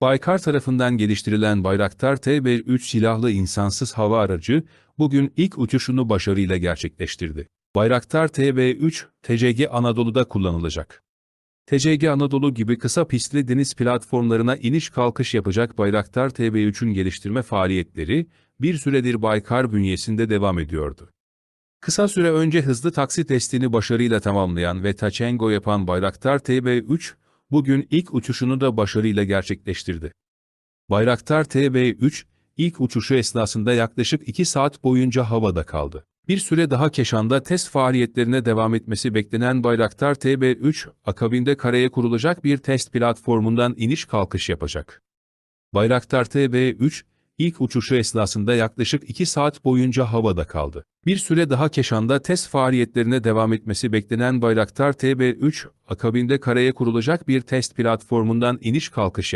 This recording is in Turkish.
Baykar tarafından geliştirilen Bayraktar TB3 silahlı insansız hava aracı, bugün ilk uçuşunu başarıyla gerçekleştirdi. Bayraktar TB3, TCG Anadolu'da kullanılacak. TCG Anadolu gibi kısa pistli deniz platformlarına iniş kalkış yapacak Bayraktar TB3'ün geliştirme faaliyetleri, bir süredir Baykar bünyesinde devam ediyordu. Kısa süre önce hızlı taksi testini başarıyla tamamlayan ve taçengo yapan Bayraktar TB3, bugün ilk uçuşunu da başarıyla gerçekleştirdi. Bayraktar TB3, ilk uçuşu esnasında yaklaşık 2 saat boyunca havada kaldı. Bir süre daha Keşan'da test faaliyetlerine devam etmesi beklenen Bayraktar TB3, akabinde karaya kurulacak bir test platformundan iniş kalkış yapacak. Bayraktar TB3, ilk uçuşu esnasında yaklaşık 2 saat boyunca havada kaldı. Bir süre daha Keşan'da test faaliyetlerine devam etmesi beklenen Bayraktar TB3, akabinde karaya kurulacak bir test platformundan iniş kalkış.